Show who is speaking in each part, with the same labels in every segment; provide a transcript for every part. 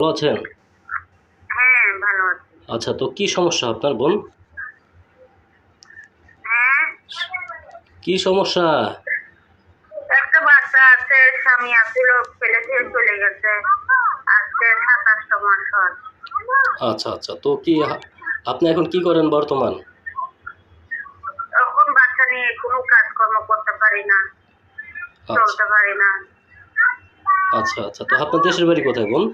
Speaker 1: ভালো আছেন?
Speaker 2: হ্যাঁ
Speaker 1: আচ্ছা তো কি সমস্যা আপনার বোন?
Speaker 2: হ্যাঁ?
Speaker 1: কি সমস্যা?
Speaker 2: একটা বাচ্চা আছে স্বামী আসছিল ফেলে দিয়ে চলে গেছে। আজকে সাতাশটা মাস
Speaker 1: আচ্ছা আচ্ছা তো কি আপনি এখন কি করেন বর্তমান?
Speaker 2: এখন বাচ্চা নিয়ে কোনো কাজকর্ম করতে পারি না
Speaker 1: আচ্ছা।
Speaker 2: চলতে পারি না।
Speaker 1: আচ্ছা আচ্ছা তো আপনার দেশের বাড়ি কোথায় বোন?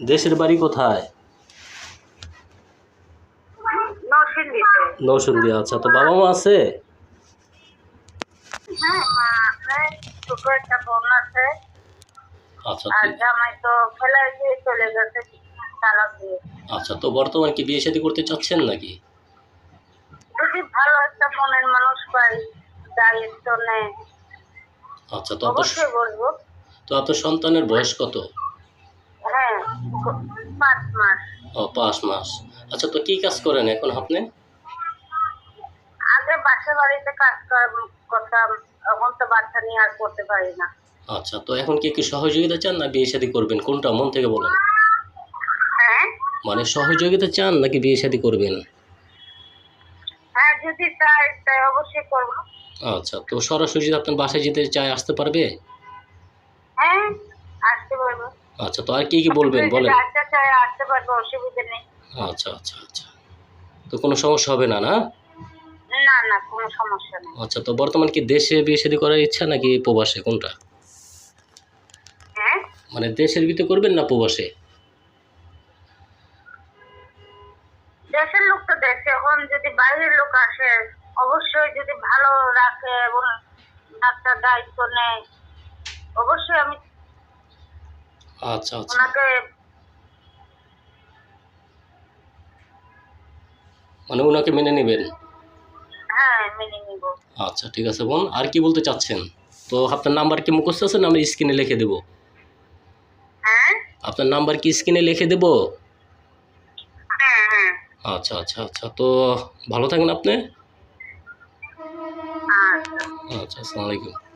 Speaker 1: দেশের বাড়ি কোথায়? নৌসন্দি আচ্ছা তো বাবা মা আছে?
Speaker 2: হ্যাঁ
Speaker 1: আচ্ছা
Speaker 2: তো
Speaker 1: আচ্ছা তো বর্তমান কি বিয়ে শাদী করতে চাচ্ছেন নাকি?
Speaker 2: যদি ভালো একটা মনের মানুষ পাই দায়িত্ব নেয়
Speaker 1: আচ্ছা তো তো আপনার সন্তানের বয়স কত?
Speaker 2: পাঁচ মাস।
Speaker 1: ও পাঁচ মাস। আচ্ছা তো কি কাজ করেন এখন আপনি?
Speaker 2: আগে বাসা বাড়িতে কাজ করতাম এখন তো বাচ্চা নিয়ে আর করতে পারি না।
Speaker 1: আচ্ছা তো এখন কি কি সহযোগিতা চান না বিয়ে শাদী করবেন? কোনটা মন থেকে বলেন।
Speaker 2: হ্যাঁ?
Speaker 1: মানে সহযোগিতা চান নাকি বিয়ে শাদী করবেন?
Speaker 2: হ্যাঁ যদি চাই তাই অবশ্যই করব।
Speaker 1: আচ্ছা তো সরাসরি যদি আপনার বাসায় যেতে চায় আসতে পারবে?
Speaker 2: হ্যাঁ আসতে পারব।
Speaker 1: আচ্ছা তো আর কি কি বলবেন? বলেন।
Speaker 2: আসতে চাই আসতে পারব অসুবিধা নেই।
Speaker 1: আচ্ছা আচ্ছা আচ্ছা। তো কোনো সমস্যা হবে না না?
Speaker 2: না না কোনো সমস্যা নেই।
Speaker 1: আচ্ছা তো বর্তমান কি দেশে বিয়ে শাদী করার ইচ্ছা নাকি প্রবাসে? কোনটা?
Speaker 2: হ্যাঁ?
Speaker 1: মানে দেশের ভিতরে করবেন না প্রবাসে?
Speaker 2: দেশের লোক তো দেখছে এখন যদি বাইরের লোক আসে অবশ্যই যদি ভালো রাখে এবং একটা দায়িত্ব নেয় অবশ্যই আমি
Speaker 1: আচ্ছা আচ্ছা।
Speaker 2: ওনাকে
Speaker 1: মানে ওনাকে মেনে নেবেন?
Speaker 2: হ্যাঁ মেনে নিব।
Speaker 1: আচ্ছা ঠিক আছে বোন। আর কি বলতে চাচ্ছেন? তো আপনার নাম্বার কি মুখস্থ আছে না আমি স্ক্রিনে লিখে দেবো?
Speaker 2: হ্যাঁ?
Speaker 1: আপনার নাম্বার কি স্ক্রিনে লিখে দেবো?
Speaker 2: হ্যাঁ হ্যাঁ।
Speaker 1: আচ্ছা আচ্ছা আচ্ছা। তো ভালো থাকেন আপনি।
Speaker 2: আচ্ছা।
Speaker 1: আচ্ছা আসসালামু আলাইকুম।